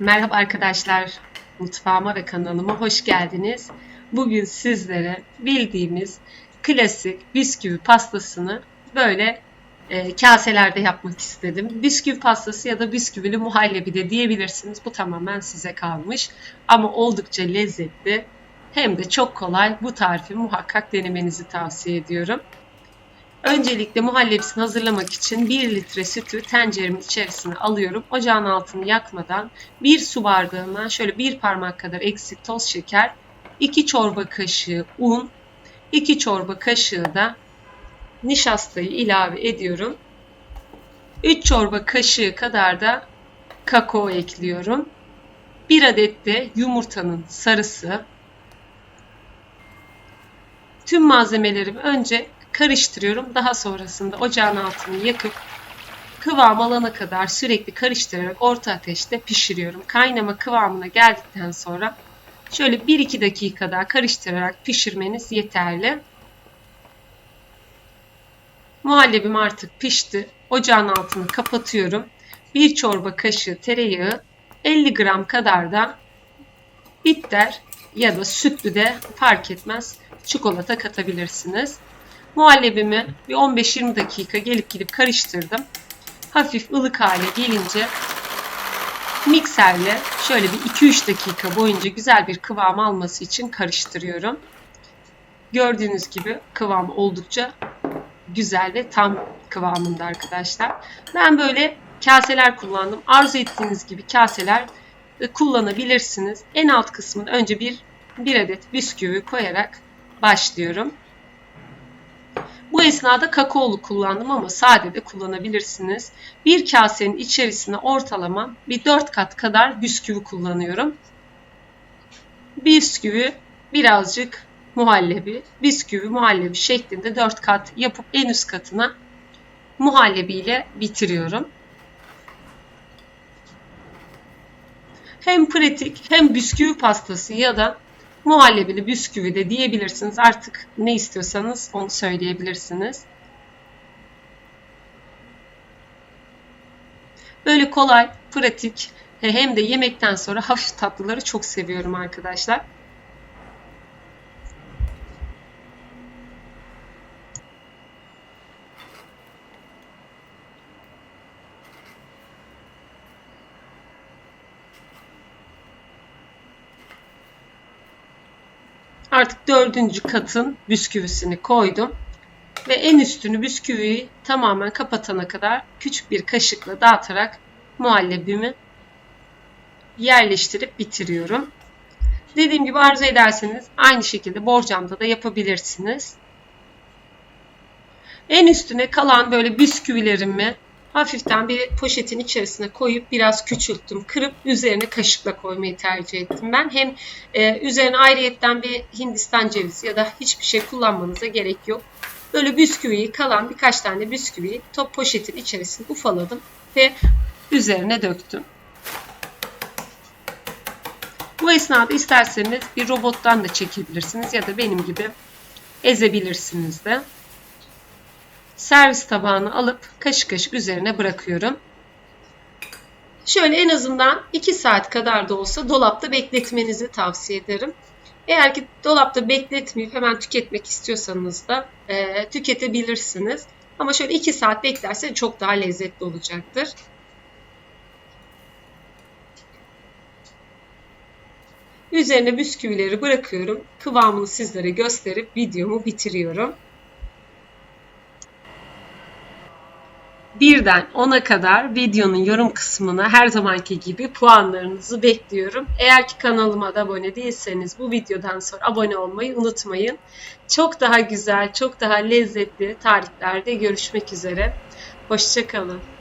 Merhaba arkadaşlar, mutfağıma ve kanalıma hoş geldiniz. Bugün sizlere bildiğimiz klasik bisküvi pastasını böyle e, kaselerde yapmak istedim. Bisküvi pastası ya da bisküvili muhallebi de diyebilirsiniz. Bu tamamen size kalmış. Ama oldukça lezzetli hem de çok kolay. Bu tarifi muhakkak denemenizi tavsiye ediyorum. Öncelikle muhallebisini hazırlamak için 1 litre sütü tenceremin içerisine alıyorum. Ocağın altını yakmadan 1 su bardağına şöyle bir parmak kadar eksik toz şeker, 2 çorba kaşığı un, 2 çorba kaşığı da nişastayı ilave ediyorum. 3 çorba kaşığı kadar da kakao ekliyorum. 1 adet de yumurtanın sarısı. Tüm malzemelerimi önce karıştırıyorum. Daha sonrasında ocağın altını yakıp kıvam alana kadar sürekli karıştırarak orta ateşte pişiriyorum. Kaynama kıvamına geldikten sonra şöyle 1-2 dakika daha karıştırarak pişirmeniz yeterli. Muhallebim artık pişti. Ocağın altını kapatıyorum. 1 çorba kaşığı tereyağı, 50 gram kadar da bitter ya da sütlü de fark etmez çikolata katabilirsiniz. Muhallebimi bir 15-20 dakika gelip gidip karıştırdım. Hafif ılık hale gelince mikserle şöyle bir 2-3 dakika boyunca güzel bir kıvam alması için karıştırıyorum. Gördüğünüz gibi kıvam oldukça güzel ve tam kıvamında arkadaşlar. Ben böyle kaseler kullandım. Arzu ettiğiniz gibi kaseler kullanabilirsiniz. En alt kısmına önce bir, bir adet bisküvi koyarak başlıyorum. Esnada kakaolu kullandım ama sade de kullanabilirsiniz. Bir kasenin içerisine ortalama bir 4 kat kadar bisküvi kullanıyorum. Bisküvi birazcık muhallebi, bisküvi muhallebi şeklinde 4 kat yapıp en üst katına muhallebi ile bitiriyorum. Hem pratik hem bisküvi pastası ya da muhallebili bisküvi de diyebilirsiniz. Artık ne istiyorsanız onu söyleyebilirsiniz. Böyle kolay, pratik hem de yemekten sonra hafif tatlıları çok seviyorum arkadaşlar. Artık dördüncü katın bisküvisini koydum. Ve en üstünü bisküviyi tamamen kapatana kadar küçük bir kaşıkla dağıtarak muhallebimi yerleştirip bitiriyorum. Dediğim gibi arzu ederseniz aynı şekilde borcamda da yapabilirsiniz. En üstüne kalan böyle bisküvilerimi hafiften bir poşetin içerisine koyup biraz küçülttüm. Kırıp üzerine kaşıkla koymayı tercih ettim ben. Hem e, üzerine ayrıyetten bir hindistan cevizi ya da hiçbir şey kullanmanıza gerek yok. Böyle bisküviyi kalan birkaç tane bisküviyi top poşetin içerisine ufaladım ve üzerine döktüm. Bu esnada isterseniz bir robottan da çekebilirsiniz ya da benim gibi ezebilirsiniz de servis tabağını alıp kaşık kaşık üzerine bırakıyorum. Şöyle en azından 2 saat kadar da olsa dolapta bekletmenizi tavsiye ederim. Eğer ki dolapta bekletmeyip hemen tüketmek istiyorsanız da e, tüketebilirsiniz. Ama şöyle 2 saat beklerse çok daha lezzetli olacaktır. Üzerine bisküvileri bırakıyorum. Kıvamını sizlere gösterip videomu bitiriyorum. Birden 10'a kadar videonun yorum kısmına her zamanki gibi puanlarınızı bekliyorum. Eğer ki kanalıma da abone değilseniz bu videodan sonra abone olmayı unutmayın. Çok daha güzel, çok daha lezzetli tariflerde görüşmek üzere. Hoşçakalın.